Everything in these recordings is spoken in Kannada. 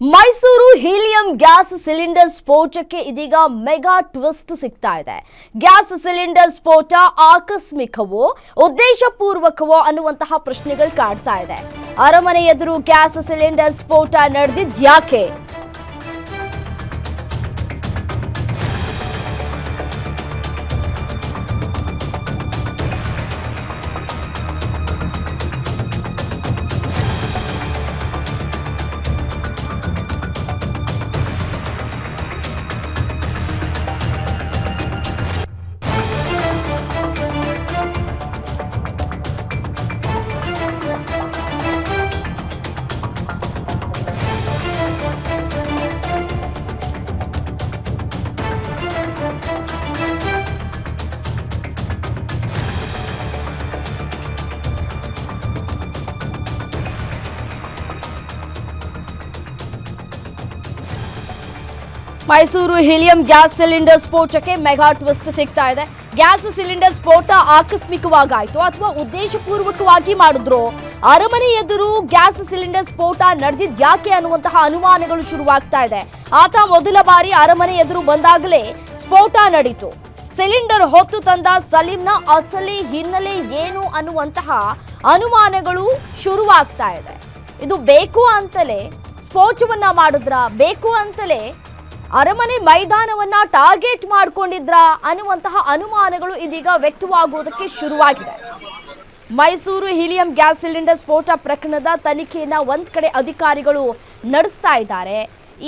ಮೈಸೂರು ಹೀಲಿಯಂ ಗ್ಯಾಸ್ ಸಿಲಿಂಡರ್ ಸ್ಫೋಟಕ್ಕೆ ಇದೀಗ ಮೆಗಾ ಟ್ವಿಸ್ಟ್ ಸಿಗ್ತಾ ಇದೆ. ಗ್ಯಾಸ್ ಸಿಲಿಂಡರ್ ಸ್ಫೋಟ ಆಕಸ್ಮಿಕವೋ, ಉದ್ದೇಶಪೂರ್ವಕವೋ ಅನ್ನುವಂತಹ ಪ್ರಶ್ನೆಗಳು ಕಾಡ್ತಾ ಇದೆ. ಅರಮನೆ ಎದುರು ಗ್ಯಾಸ್ ಸಿಲಿಂಡರ್ ಸ್ಫೋಟ ನಡೆದಿದ್ಯಾಕೆ ಮೈಸೂರು ಹೀಲಿಯಂ ಗ್ಯಾಸ್ ಸಿಲಿಂಡರ್ ಸ್ಫೋಟಕ್ಕೆ ಮೆಗಾ ಟ್ವಿಸ್ಟ್ ಸಿಗ್ತಾ ಇದೆ. ಗ್ಯಾಸ್ ಸಿಲಿಂಡರ್ ಸ್ಫೋಟ ಆಕಸ್ಮಿಕವಾಗಾಯಿತು ಅಥವಾ ಉದ್ದೇಶಪೂರ್ವಕವಾಗಿ ಮಾಡಿದ್ರು? ಅರಮನೆ ಎದುರು ಗ್ಯಾಸ್ ಸಿಲಿಂಡರ್ ಸ್ಫೋಟ ನಡೆದಿದ್ ಯಾಕೆ ಅನ್ನುವಂತಹ ಅನುಮಾನಗಳು ಶುರುವಾಗ್ತಾ ಇದೆ. ಆತ ಮೊದಲ ಬಾರಿ ಅರಮನೆ ಎದುರು ಬಂದಾಗಲೇ ಸ್ಫೋಟ ನಡೀತು. ಸಿಲಿಂಡರ್ ಹೊತ್ತು ತಂದ ಸಲೀಂನ ಅಸಲಿ ಹಿನ್ನೆಲೆ ಏನು ಅನ್ನುವಂತಹ ಅನುಮಾನಗಳು ಶುರುವಾಗ್ತಾ ಇದೆ. ಇದು ಬೇಕು ಅಂತಲೇ ಸ್ಫೋಟವನ್ನ ಮಾಡಿದ್ರ? ಬೇಕು ಅಂತಲೇ ಅರಮನೆ ಮೈದಾನವನ್ನ ಟಾರ್ಗೆಟ್ ಮಾಡಿಕೊಂಡಿದ್ರ ಅನ್ನುವಂತಹ ಅನುಮಾನಗಳು ಇದೀಗ ವ್ಯಕ್ತವಾಗುವುದಕ್ಕೆ ಶುರುವಾಗಿದೆ. ಮೈಸೂರು ಹೀಲಿಯಂ ಗ್ಯಾಸ್ ಸಿಲಿಂಡರ್ ಸ್ಫೋಟ ಪ್ರಕರಣದ ತನಿಖೆಯನ್ನ ಒಂದ್ ಕಡೆ ಅಧಿಕಾರಿಗಳು ನಡೆಸ್ತಾ ಇದ್ದಾರೆ.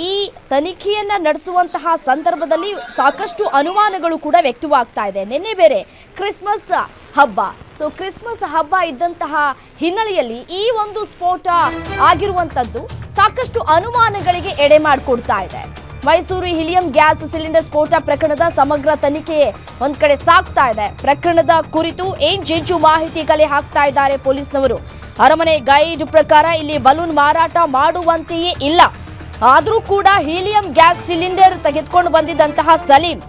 ಈ ತನಿಖೆಯನ್ನ ನಡೆಸುವಂತಹ ಸಂದರ್ಭದಲ್ಲಿ ಸಾಕಷ್ಟು ಅನುಮಾನಗಳು ಕೂಡ ವ್ಯಕ್ತವಾಗ್ತಾ ಇದೆ. ನಿನ್ನೆ ಬೇರೆ ಕ್ರಿಸ್ಮಸ್ ಹಬ್ಬ. ಸೊ ಕ್ರಿಸ್ಮಸ್ ಹಬ್ಬ ಇದ್ದಂತಹ ಹಿನ್ನೆಲೆಯಲ್ಲಿ ಈ ಒಂದು ಸ್ಫೋಟ ಆಗಿರುವಂತದ್ದು ಸಾಕಷ್ಟು ಅನುಮಾನಗಳಿಗೆ ಎಡೆ ಮಾಡಿಕೊಡ್ತಾ ಇದೆ. ಮೈಸೂರು ಹಿಲಿಯಂ ಗ್ಯಾಸ್ ಸಿಲಿಂಡರ್ ಸ್ಫೋಟ ಪ್ರಕರಣದ ಸಮಗ್ರ ತನಿಖೆ ಒಂದ್ ಕಡೆ ಸಾಗ್ತಾ ಇದೆ. ಪ್ರಕರಣದ ಕುರಿತು ಏನ್ ಮಾಹಿತಿ ಕಲೆ ಹಾಕ್ತಾ ಇದ್ದಾರೆ ಪೊಲೀಸ್ನವರು? ಅರಮನೆ ಗೈಡ್ ಪ್ರಕಾರ ಇಲ್ಲಿ ಬಲೂನ್ ಮಾರಾಟ ಮಾಡುವಂತೆಯೇ ಇಲ್ಲ. ಆದರೂ ಕೂಡ ಹೀಲಿಯಂ ಗ್ಯಾಸ್ ಸಿಲಿಂಡರ್ ತೆಗೆದುಕೊಂಡು ಬಂದಿದ್ದಂತಹ ಸಲೀಂ,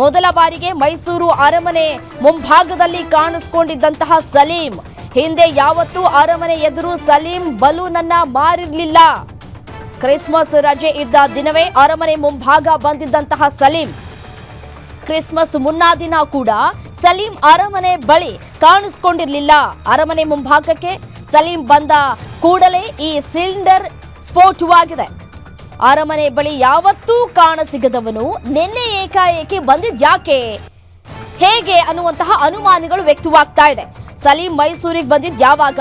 ಮೊದಲ ಬಾರಿಗೆ ಮೈಸೂರು ಅರಮನೆ ಮುಂಭಾಗದಲ್ಲಿ ಕಾಣಿಸ್ಕೊಂಡಿದ್ದಂತಹ ಸಲೀಂ. ಹಿಂದೆ ಯಾವತ್ತೂ ಅರಮನೆ ಎದುರು ಸಲೀಂ ಬಲೂನನ್ನ ಮಾರಿರ್ಲಿಲ್ಲ. ಕ್ರಿಸ್ಮಸ್ ರಜೆ ಇದ್ದ ದಿನವೇ ಅರಮನೆ ಮುಂಭಾಗ ಬಂದಿದ್ದಂತಹ ಸಲೀಂ. ಕ್ರಿಸ್ಮಸ್ ಮುನ್ನಾ ದಿನ ಕೂಡ ಸಲೀಂ ಅರಮನೆ ಬಳಿ ಕಾಣಿಸ್ಕೊಂಡಿರಲಿಲ್ಲ. ಅರಮನೆ ಮುಂಭಾಗಕ್ಕೆ ಸಲೀಂ ಬಂದ ಕೂಡಲೇ ಈ ಸಿಲಿಂಡರ್ ಸ್ಫೋಟವಾಗಿದೆ. ಅರಮನೆ ಬಳಿ ಯಾವತ್ತೂ ಕಾಣಸಿಗದವನು ನಿನ್ನೆ ಏಕಾಏಕಿ ಬಂದಿದ್ಯಾಕೆ ಹೇಗೆ ಅನ್ನುವಂತಹ ಅನುಮಾನಗಳು ವ್ಯಕ್ತವಾಗ್ತಾ ಇದೆ. ಸಲೀಂ ಮೈಸೂರಿಗೆ ಬಂದಿದ್ ಯಾವಾಗ?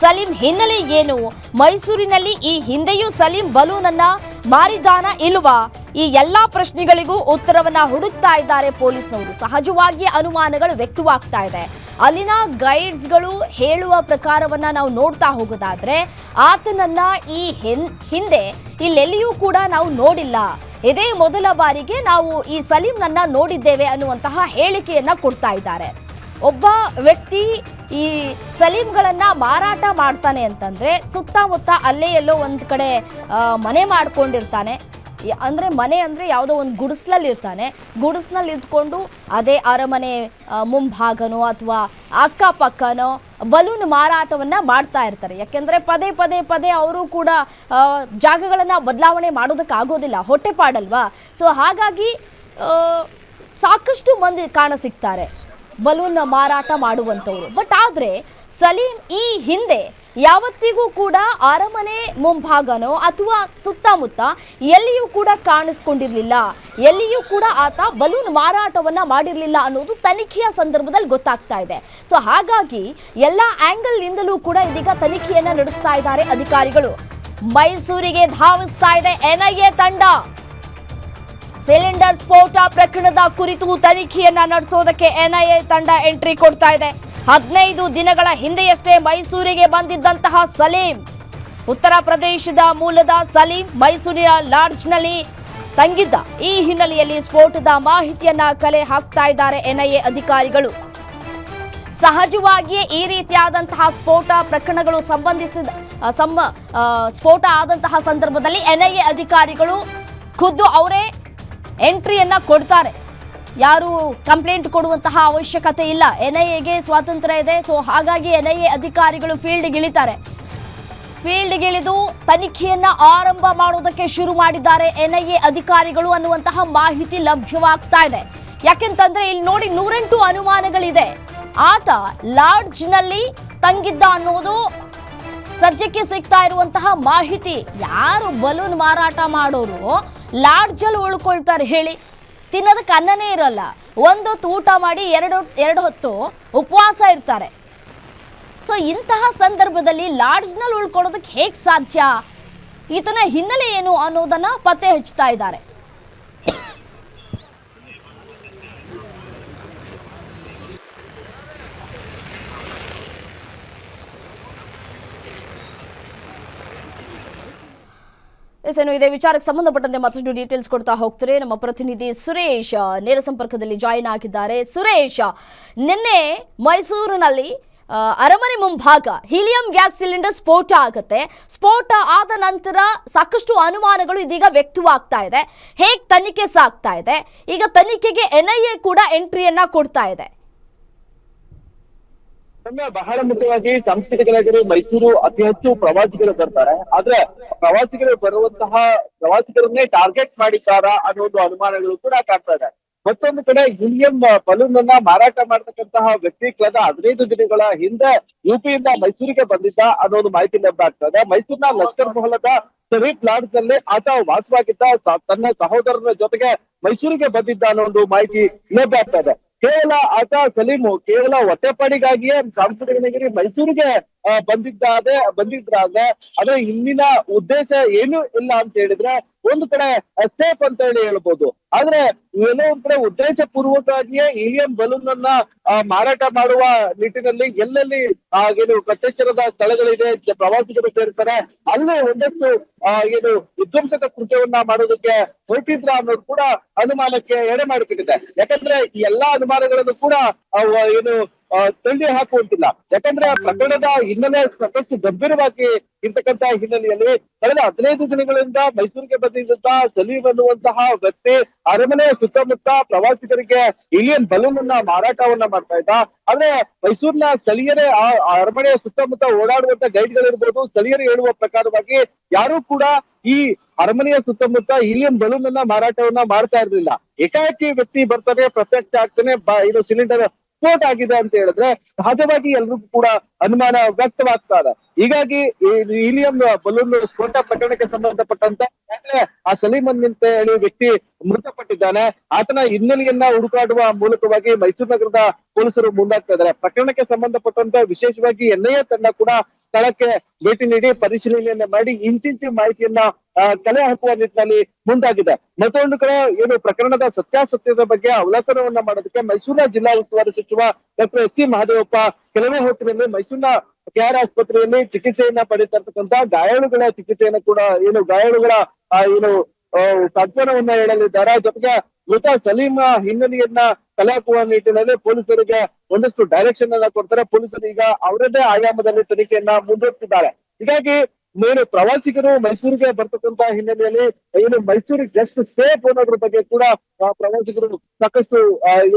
ಸಲೀಂ ಹಿನ್ನೆಲೆ ಏನು? ಮೈಸೂರಿನಲ್ಲಿ ಈ ಹಿಂದೆಯೂ ಸಲೀಂ ಬಲೂನ್ ಅನ್ನ ಮಾರಿದಾನ ಇಲ್ವಾ? ಈ ಎಲ್ಲಾ ಪ್ರಶ್ನೆಗಳಿಗೂ ಉತ್ತರವನ್ನ ಹುಡುಕ್ತಾ ಇದ್ದಾರೆ ಪೊಲೀಸ್ನವರು. ಸಹಜವಾಗಿ ಅನುಮಾನಗಳು ವ್ಯಕ್ತವಾಗ್ತಾ ಇದೆ. ಅಲ್ಲಿನ ಗೈಡ್ಸ್ಗಳು ಹೇಳುವ ಪ್ರಕಾರವನ್ನ ನಾವು ನೋಡ್ತಾ ಹೋಗೋದಾದ್ರೆ, ಆತನನ್ನ ಈ ಹಿಂದೆ ಇಲ್ಲೆಲ್ಲಿಯೂ ಕೂಡ ನಾವು ನೋಡಿಲ್ಲ. ಇದೇ ಮೊದಲ ಬಾರಿಗೆ ನಾವು ಈ ಸಲೀಂನನ್ನ ನೋಡಿದ್ದೇವೆ ಅನ್ನುವಂತಹ ಹೇಳಿಕೆಯನ್ನ ಕೊಡ್ತಾ ಇದ್ದಾರೆ. ಒಬ್ಬ ವ್ಯಕ್ತಿ ಈ ಸಲೀಮ್ಗಳನ್ನು ಮಾರಾಟ ಮಾಡ್ತಾನೆ ಅಂತಂದ್ರೆ ಸುತ್ತಮುತ್ತ ಅಲ್ಲೇ ಎಲ್ಲೋ ಒಂದ್ ಕಡೆ ಮನೆ ಮಾಡ್ಕೊಂಡಿರ್ತಾನೆ. ಅಂದ್ರೆ ಮನೆ ಅಂದ್ರೆ ಯಾವುದೋ ಒಂದು ಗುಡಿಸ್ಲಲ್ಲಿ ಇರ್ತಾನೆ ಗುಡಿಸ್ನಲ್ಲಿ ಇದ್ಕೊಂಡು ಅದೇ ಅರಮನೆ ಮುಂಭಾಗನೋ ಅಥವಾ ಅಕ್ಕಪಕ್ಕನೋ ಬಲೂನ್ ಮಾರಾಟವನ್ನ ಮಾಡ್ತಾ ಇರ್ತಾರೆ. ಯಾಕೆಂದ್ರೆ ಪದೇ ಪದೇ ಪದೇ ಅವರು ಕೂಡ ಜಾಗಗಳನ್ನ ಬದಲಾವಣೆ ಮಾಡೋದಕ್ಕಾಗೋದಿಲ್ಲ ಹೊಟ್ಟೆಪಾಡಲ್ವಾ ಸೊ ಹಾಗಾಗಿ ಸಾಕಷ್ಟು ಮಂದಿ ಕಾಣ ಸಿಗ್ತಾರೆ. ಬಲೂನ್ ಮಾರಾಟ ಮಾಡುವಂಥವ್ರು. ಬಟ್ ಆದರೆ ಸಲೀಂ ಈ ಹಿಂದೆ ಯಾವತ್ತಿಗೂ ಕೂಡ ಅರಮನೆ ಮುಂಭಾಗನೋ ಅಥವಾ ಸುತ್ತಮುತ್ತ ಎಲ್ಲಿಯೂ ಕೂಡ ಕಾಣಿಸ್ಕೊಂಡಿರ್ಲಿಲ್ಲ. ಎಲ್ಲಿಯೂ ಕೂಡ ಆತ ಬಲೂನ್ ಮಾರಾಟವನ್ನ ಮಾಡಿರಲಿಲ್ಲ ಅನ್ನೋದು ತನಿಖೆಯ ಸಂದರ್ಭದಲ್ಲಿ ಗೊತ್ತಾಗ್ತಾ ಇದೆ. ಸೊ ಹಾಗಾಗಿ ಎಲ್ಲ ಆಂಗಲ್ನಿಂದಲೂ ಕೂಡ ಇದೀಗ ತನಿಖೆಯನ್ನ ನಡೆಸ್ತಾ ಇದ್ದಾರೆ ಅಧಿಕಾರಿಗಳು. ಮೈಸೂರಿಗೆ ಧಾವಿಸ್ತಾ ಇದೆ ಎನ್ಐಎ ತಂಡ. ಸಿಲಿಂಡರ್ ಸ್ಫೋಟ ಪ್ರಕರಣದ ಕುರಿತು ತನಿಖೆಯನ್ನ ನಡೆಸೋದಕ್ಕೆ ಎನ್ಐಎ ತಂಡ ಎಂಟ್ರಿ ಕೊಡ್ತಾ ಇದೆ. ಹದಿನೈದು ದಿನಗಳ ಹಿಂದೆಯಷ್ಟೇ ಮೈಸೂರಿಗೆ ಬಂದಿದ್ದಂತಹ ಸಲೀಂ. ಉತ್ತರ ಪ್ರದೇಶದ ಮೂಲದ ಸಲೀಂ ಮೈಸೂರಿನ ಲಾಡ್ಜ್ನಲ್ಲಿ ತಂಗಿದ್ದ. ಈ ಹಿನ್ನೆಲೆಯಲ್ಲಿ ಸ್ಫೋಟದ ಮಾಹಿತಿಯನ್ನ ಕಲೆ ಹಾಕ್ತಾ ಇದ್ದಾರೆ ಎನ್ಐಎ ಅಧಿಕಾರಿಗಳು. ಸಹಜವಾಗಿಯೇ ಈ ರೀತಿಯಾದಂತಹ ಸ್ಫೋಟ ಪ್ರಕರಣಗಳು ಸಂಬಂಧಿಸಿದ ಸಮ್ಮ ಸಮ ಸ್ಫೋಟ ಆದಂತಹ ಸಂದರ್ಭದಲ್ಲಿ ಎನ್ಐಎ ಅಧಿಕಾರಿಗಳು ಖುದ್ದು ಅವರೇ ಎಂಟ್ರಿಯನ್ನ ಕೊಡ್ತಾರೆ. ಯಾರು ಕಂಪ್ಲೇಂಟ್ ಕೊಡುವಂತಹ ಅವಶ್ಯಕತೆ ಇಲ್ಲ. ಎನ್ ಐ ಎಗೆ ಸ್ವಾತಂತ್ರ್ಯ ಇದೆ. ಸೊ, ಹಾಗಾಗಿ ಎನ್ ಐ ಎ ಅಧಿಕಾರಿಗಳು ಫೀಲ್ಡ್ಗೆ ಇಳಿತಾರೆ ಫೀಲ್ಡ್ಗಿಳಿದು ತನಿಖೆಯನ್ನ ಆರಂಭ ಮಾಡೋದಕ್ಕೆ ಶುರು ಮಾಡಿದ್ದಾರೆ ಎನ್ ಐ ಎ ಅಧಿಕಾರಿಗಳು ಅನ್ನುವಂತಹ ಮಾಹಿತಿ ಲಭ್ಯವಾಗ್ತಾ ಇದೆ. ಯಾಕೆಂತಂದ್ರೆ, ಇಲ್ಲಿ ನೋಡಿ ನೂರೆಂಟು ಅನುಮಾನಗಳಿದೆ. ಆತ ಲಾಡ್ಜ್ನಲ್ಲಿ ತಂಗಿದ್ದ ಅನ್ನೋದು ಸದ್ಯಕ್ಕೆ ಸಿಗ್ತಾ ಇರುವಂತಹ ಮಾಹಿತಿ. ಯಾರು ಬಲೂನ್ ಮಾರಾಟ ಮಾಡೋರು? ಲಾಡ್ಜಲ್ಲಿ ಉಳ್ಕೊಳ್ತಾರೆ, ಹೇಳಿ. ತಿನ್ನೋದಕ್ಕೆ ಅನ್ನನೇ ಇರಲ್ಲ. ಒಂದೊತ್ತು ಊಟ ಮಾಡಿ ಎರಡು ಎರಡು ಹೊತ್ತು ಉಪವಾಸ ಇರ್ತಾರೆ. ಸೊ ಇಂತಹ ಸಂದರ್ಭದಲ್ಲಿ ಲಾಡ್ಜ್ನಲ್ಲಿ ಉಳ್ಕೊಳ್ಳೋದಕ್ಕೆ ಹೇಗೆ ಸಾಧ್ಯ? ಈತನ ಹಿನ್ನೆಲೆ ಏನು ಅನ್ನೋದನ್ನು ಪತ್ತೆ ಹಚ್ತಾ ಇದ್ದಾರೆ. ಎಸ್ ಏನು ಇದೇ. ವಿಚಾರಕ್ಕೆ ಸಂಬಂಧಪಟ್ಟಂತೆ ಮತ್ತಷ್ಟು ಡೀಟೇಲ್ಸ್ ಕೊಡ್ತಾ ಹೋಗ್ತಾರೆ. ನಮ್ಮ ಪ್ರತಿನಿಧಿ ಸುರೇಶ್ ನೇರ ಸಂಪರ್ಕದಲ್ಲಿ ಜಾಯಿನ್ ಆಗಿದ್ದಾರೆ. ಸುರೇಶ್, ನಿನ್ನೆ ಮೈಸೂರಿನಲ್ಲಿ ಅರಮನೆ ಮುಂಭಾಗ ಹೀಲಿಯಂ ಗ್ಯಾಸ್ ಸಿಲಿಂಡರ್ ಸ್ಫೋಟ ಆಗುತ್ತೆ. ಸ್ಫೋಟ ಆದ ನಂತರ ಸಾಕಷ್ಟು ಅನುಮಾನಗಳು ಇದೀಗ ವ್ಯಕ್ತವಾಗ್ತಾ ಇದೆ. ಹೇಗೆ ತನಿಖೆ ಸಾಗ್ತಾ ಇದೆ? ಈಗ ತನಿಖೆಗೆ ಎನ್ಐಎ ಕೂಡ ಎಂಟ್ರಿಯನ್ನ ಕೊಡ್ತಾ ಇದೆ. ರಮ್ಯ, ಬಹಳ ಮುಖ್ಯವಾಗಿ ಸಾಂಸ್ಕೃತಿಕ ಮೈಸೂರು ಅತಿ ಹೆಚ್ಚು ಪ್ರವಾಸಿಗರು ಬರ್ತಾರೆ. ಆದ್ರೆ ಪ್ರವಾಸಿಗರು ಬರುವಂತಹ ಪ್ರವಾಸಿಗರನ್ನೇ ಟಾರ್ಗೆಟ್ ಮಾಡಿದ್ದಾರಾ ಅನ್ನೋ ಒಂದು ಅನುಮಾನಗಳು ಕೂಡ ಕಾಡ್ತಾ ಇದೆ. ಮತ್ತೊಂದು ಕಡೆ ಯೂನಿಯಂ ಬಲೂನ್ ಅನ್ನ ಮಾರಾಟ ಮಾಡ್ತಕ್ಕಂತಹ ವ್ಯಕ್ತಿ ಕಳೆದ ಹದಿನೈದು ದಿನಗಳ ಹಿಂದೆ ಯುಪಿಯಿಂದ ಮೈಸೂರಿಗೆ ಬಂದಿದ್ದ ಅನ್ನೋ ಒಂದು ಮಾಹಿತಿ ಲಭ್ಯ ಮೈಸೂರಿನ ಲಷ್ಕರ್ ಮೊಹಲದ ಶರೀಫ್ ಲಾಡ್ಜ್ನಲ್ಲಿ ಆತ ವಾಸವಾಗಿದ್ದ ತನ್ನ ಸಹೋದರನ ಜೊತೆಗೆ ಮೈಸೂರಿಗೆ ಬಂದಿದ್ದ ಅನ್ನೋ ಒಂದು ಮಾಹಿತಿ ಲಭ್ಯ ಆಗ್ತಾ ಇದೆ. ಕೇವಲ ಆತ ಸಲೀಮು ಕೇವಲ ಹೊಟ್ಟೆಪಾಡಿಗಾಗಿಯೇ ನಗರಿ ಮೈಸೂರಿಗೆ. ಬಂದಿದ್ದಾದೆ ಬಂದಿದ್ರಾದ್ರೆ ಅದ್ರ ಹಿಂದಿನ ಉದ್ದೇಶ ಏನು ಇಲ್ಲ ಅಂತ ಹೇಳಿದ್ರೆ ಒಂದು ಕಡೆ ಸೇಫ್ ಅಂತ ಹೇಳಿ ಹೇಳ್ಬೋದು. ಆದ್ರೆ ಏನೋ ಒಂದ್ ಕಡೆ ಉದ್ದೇಶ ಪೂರ್ವಕವಾಗಿಯೇ ಇಲಿಯಂ ಬಲೂನ್ ಅನ್ನ ಮಾರಾಟ ಮಾಡುವ ನಿಟ್ಟಿನಲ್ಲಿ ಎಲ್ಲೆಲ್ಲಿ ಏನು ಕಟ್ಟೆಚ್ಚರದ ಸ್ಥಳಗಳಿದೆ ಪ್ರವಾಸಿಗರು ಸೇರ್ತಾರೆ, ಅಲ್ಲೇ ಒಂದಷ್ಟು ಏನು ವಿಧ್ವಂಸಕ ಕೃತ್ಯವನ್ನ ಮಾಡೋದಕ್ಕೆ ಹೊರಟಿದ್ರ ಅನ್ನೋದು ಕೂಡ ಅನುಮಾನಕ್ಕೆ ಎಡೆ ಮಾಡಿಬಿಟ್ಟಿದೆ. ಯಾಕಂದ್ರೆ ಈ ಎಲ್ಲಾ ಅನುಮಾನಗಳನ್ನು ಕೂಡ ಏನು ತಳ್ಳಿ ಹಾಕುವಂತಿಲ್ಲ. ಯಾಕಂದ್ರೆ ಪ್ರಕರಣದ ಹಿನ್ನೆಲೆ ಸಾಕಷ್ಟು ಗಂಭೀರವಾಗಿ ಇರ್ತಕ್ಕಂತಹ ಹಿನ್ನೆಲೆಯಲ್ಲಿ ಕಳೆದ ಹದಿನೈದು ದಿನಗಳಿಂದ ಮೈಸೂರಿಗೆ ಬಂದಿದ್ದಂತಹ ಸಲೀಂ ಅನ್ನುವಂತಹ ವ್ಯಕ್ತಿ ಅರಮನೆಯ ಸುತ್ತಮುತ್ತ ಪ್ರವಾಸಿಗರಿಗೆ ಇಲಿಯನ್ ಬಲೂನ್ ಅನ್ನ ಮಾರಾಟವನ್ನ ಮಾಡ್ತಾ ಇದ್ದ. ಆದ್ರೆ ಮೈಸೂರಿನ ಸ್ಥಳೀಯರೇ ಆ ಅರಮನೆಯ ಸುತ್ತಮುತ್ತ ಓಡಾಡುವಂತ ಗೈಡ್ಗಳಿರ್ಬೋದು, ಸ್ಥಳೀಯರು ಹೇಳುವ ಪ್ರಕಾರವಾಗಿ ಯಾರು ಕೂಡ ಈ ಅರಮನೆಯ ಸುತ್ತಮುತ್ತ ಇಲಿಯನ್ ಬಲೂನ್ ಅನ್ನ ಮಾರಾಟವನ್ನ ಮಾಡ್ತಾ ಇರ್ಲಿಲ್ಲ. ಏಕಾಏಕಿ ವ್ಯಕ್ತಿ ಬರ್ತಾರೆ ಪ್ರತ್ಯಕ್ಷ ಆಗ್ತಾನೆ ಇದು ಸಿಲಿಂಡರ್ ಸ್ಫೋಟ ಆಗಿದೆ ಅಂತ ಹೇಳಿದ್ರೆ ಸಹಜವಾಗಿ ಎಲ್ರಿಗೂ ಕೂಡ ಅನುಮಾನ ವ್ಯಕ್ತವಾಗ್ತಾ ಇದೆ. ಹೀಗಾಗಿ ಹೀಲಿಯಂ ಬಲೂನ್ ಸ್ಫೋಟ ಪ್ರಕರಣಕ್ಕೆ ಸಂಬಂಧಪಟ್ಟಂತೆ ಆ ಸಲೀಮನ್ ಅಂತ ಹೇಳಿ ವ್ಯಕ್ತಿ ಮೃತಪಟ್ಟಿದ್ದಾನೆ. ಆತನ ಹಿನ್ನೆಲೆಯನ್ನ ಹುಡುಕಾಡುವ ಮೂಲಕವಾಗಿ ಮೈಸೂರು ನಗರದ ಪೊಲೀಸರು ಮುಂದಾಗ್ತಾ ಇದ್ದಾರೆ. ಪ್ರಕರಣಕ್ಕೆ ಸಂಬಂಧಪಟ್ಟಂತೆ ವಿಶೇಷವಾಗಿ ಎನ್ಐಎ ತಂಡ ಕೂಡ ಸ್ಥಳಕ್ಕೆ ಭೇಟಿ ನೀಡಿ ಪರಿಶೀಲನೆಯನ್ನ ಮಾಡಿ ಇಂಚಿಂಚು ಮಾಹಿತಿಯನ್ನ ಕಲೆ ಹಾಕುವ ನಿಟ್ಟಿನಲ್ಲಿ ಮುಂದಾಗಿದೆ. ಮತ್ತೊಂದು ಕಡೆ ಏನು ಪ್ರಕರಣದ ಸತ್ಯಾಸತ್ಯದ ಬಗ್ಗೆ ಅವಲೋಕನವನ್ನ ಮಾಡೋದಕ್ಕೆ ಮೈಸೂರಿನ ಜಿಲ್ಲಾ ಉಸ್ತುವಾರಿ ಸಚಿವ ಡಾಕ್ಟರ್ ಎಸ್ ಸಿ ಮಹದೇವಪ್ಪ ಕೆಲವೇ ಹೊತ್ತಿನಲ್ಲಿ ಮೈಸೂರಿನ ಕೆಆರ್ ಆಸ್ಪತ್ರೆಯಲ್ಲಿ ಚಿಕಿತ್ಸೆಯನ್ನ ಪಡೀತಾ ಗಾಯಾಳುಗಳ ಚಿಕಿತ್ಸೆಯನ್ನ ಕೂಡ ಏನು ಗಾಯಾಳುಗಳ ಏನು ಸಾಂತ್ವನವನ್ನ ಹೇಳಲಿದ್ದಾರೆ. ಜೊತೆಗೆ ಮೃತ ಸಲೀಮ ಹಿನ್ನೆಲೆಯನ್ನ ಕಲೆ ಹಾಕುವ ನಿಟ್ಟಿನಲ್ಲಿ ಪೊಲೀಸರಿಗೆ ಒಂದಷ್ಟು ಡೈರೆಕ್ಷನ್ ಅನ್ನ ಕೊಡ್ತಾರೆ. ಪೊಲೀಸರು ಈಗ ಅವರದೇ ಆಯಾಮದಲ್ಲಿ ತನಿಖೆಯನ್ನ ಮುಂದುವರಿಸಿದ್ದಾರೆ ಹೀಗಾಗಿ ಏನು ಪ್ರವಾಸಿಗರು ಮೈಸೂರಿಗೆ ಬರ್ತಕ್ಕಂತ ಹಿನ್ನೆಲೆಯಲ್ಲಿ ಏನು ಮೈಸೂರಿಗೆ ಜಸ್ಟ್ ಸೇಫ್ ಅನ್ನೋದ್ರ ಬಗ್ಗೆ ಕೂಡ ಪ್ರವಾಸಿಗರು ಸಾಕಷ್ಟು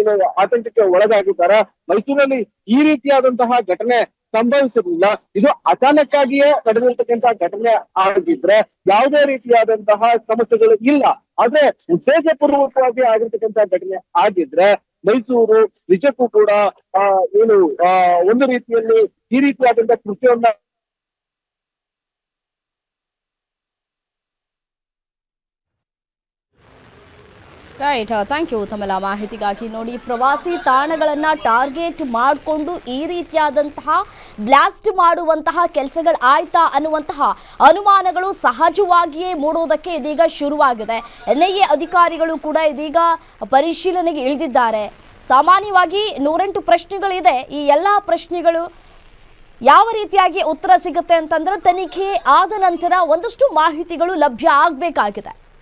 ಏನು ಆತಂಕಕ್ಕೆ ಒಳಗಾಗಿದ್ದಾರೆ. ಮೈಸೂರಲ್ಲಿ ಈ ರೀತಿಯಾದಂತಹ ಘಟನೆ ಸಂಭವಿಸಿರಲಿಲ್ಲ. ಇದು ಅಚಾನಕ್ಕಾಗಿಯೇ ಆಗಿಯೇ ನಡೆದಿರ್ತಕ್ಕಂತ ಘಟನೆ ಆಗಿದ್ರೆ ಯಾವುದೇ ರೀತಿಯಾದಂತಹ ಸಮಸ್ಯೆಗಳು ಇಲ್ಲ. ಆದ್ರೆ ಉದ್ದೇಶಪೂರ್ವಕವಾಗಿ ಆಗಿರ್ತಕ್ಕಂತಹ ಘಟನೆ ಆಗಿದ್ರೆ ಮೈಸೂರು, ನಿಜಕ್ಕೂ ಕೂಡ ಏನು ಒಂದು ರೀತಿಯಲ್ಲಿ ಈ ರೀತಿಯಾದಂತಹ ಕೃತ್ಯವನ್ನ ರೈಟ್ ಥ್ಯಾಂಕ್ ಯು ತಮ್ಮೆಲ್ಲ ಮಾಹಿತಿಗಾಗಿ ನೋಡಿ, ಪ್ರವಾಸಿ ತಾಣಗಳನ್ನು ಟಾರ್ಗೆಟ್ ಮಾಡಿಕೊಂಡು ಈ ರೀತಿಯಾದಂತಹ ಬ್ಲಾಸ್ಟ್ ಮಾಡುವಂತಹ ಕೆಲಸಗಳು ಆಯ್ತಾ ಅನ್ನುವಂತಹ ಅನುಮಾನಗಳು ಸಹಜವಾಗಿಯೇ ಮೂಡೋದಕ್ಕೆ ಇದೀಗ ಶುರುವಾಗಿದೆ. ಎನ್ ಐ ಎ ಅಧಿಕಾರಿಗಳು ಕೂಡ ಇದೀಗ ಪರಿಶೀಲನೆಗೆ ಇಳಿದಿದ್ದಾರೆ. ಸಾಮಾನ್ಯವಾಗಿ ನೂರೆಂಟು ಪ್ರಶ್ನೆಗಳಿದೆ. ಈ ಎಲ್ಲ ಪ್ರಶ್ನೆಗಳು ಯಾವ ರೀತಿಯಾಗಿ ಉತ್ತರ ಸಿಗುತ್ತೆ ಅಂತಂದ್ರೆ ತನಿಖೆ ಆದ ನಂತರ ಒಂದಷ್ಟು ಮಾಹಿತಿಗಳು ಲಭ್ಯ ಆಗಬೇಕಾಗಿದೆ.